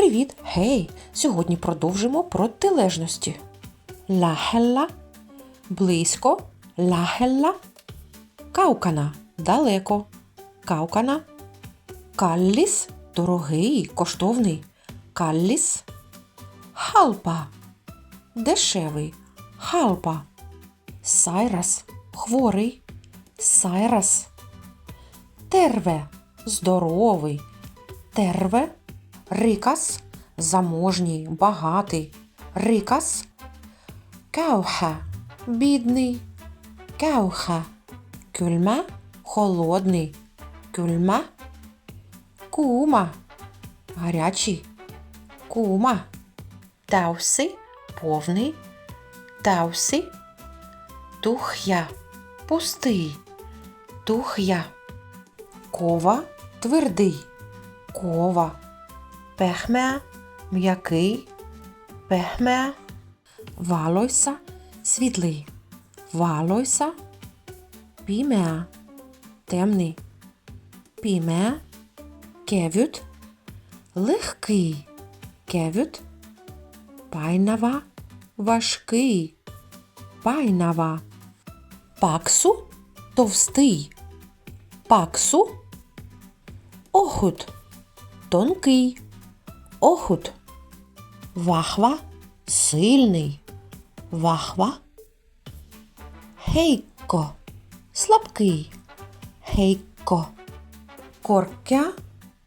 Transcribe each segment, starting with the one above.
Привіт, гей! Сьогодні продовжимо протилежності. Лахелла близько, лахелла, каукана. Далеко, каукана, калліс. Дорогий, коштовний, калліс, халпа. Дешевий, халпа, сайрас. Хворий, сайрас, терве. Здоровий, терве, рикас заможній, багатий, рикас, кауха бідний, кауха, кюльма холодний, кюльма, кума. Гарячий, кума, тауси повний, тауси, тухя пустий, тухя, кова твердий, кова, пехмеа м'який, пехмеа, валойса світлий, валойса, пімеа темний, пімеа, кевют легкий, кевют Пайнава важкий, пайнава, паксу товстий, паксу, охут тонкий, охут, вахва сильний, вахва, гейко слабкий, гейко, коркя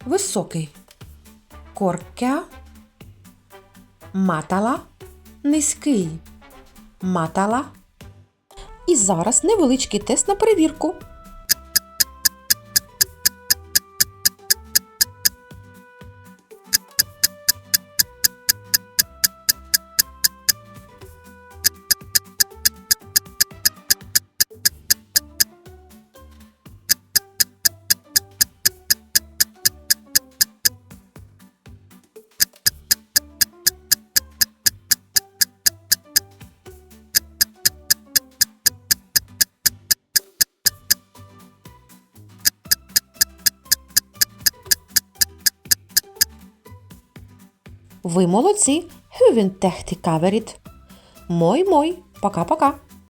високий, коркя. Матала низький. Матала. І зараз невеличкий тест на перевірку. Ви молодці. Tehti kaverit. Мой-мой. Пока-пока.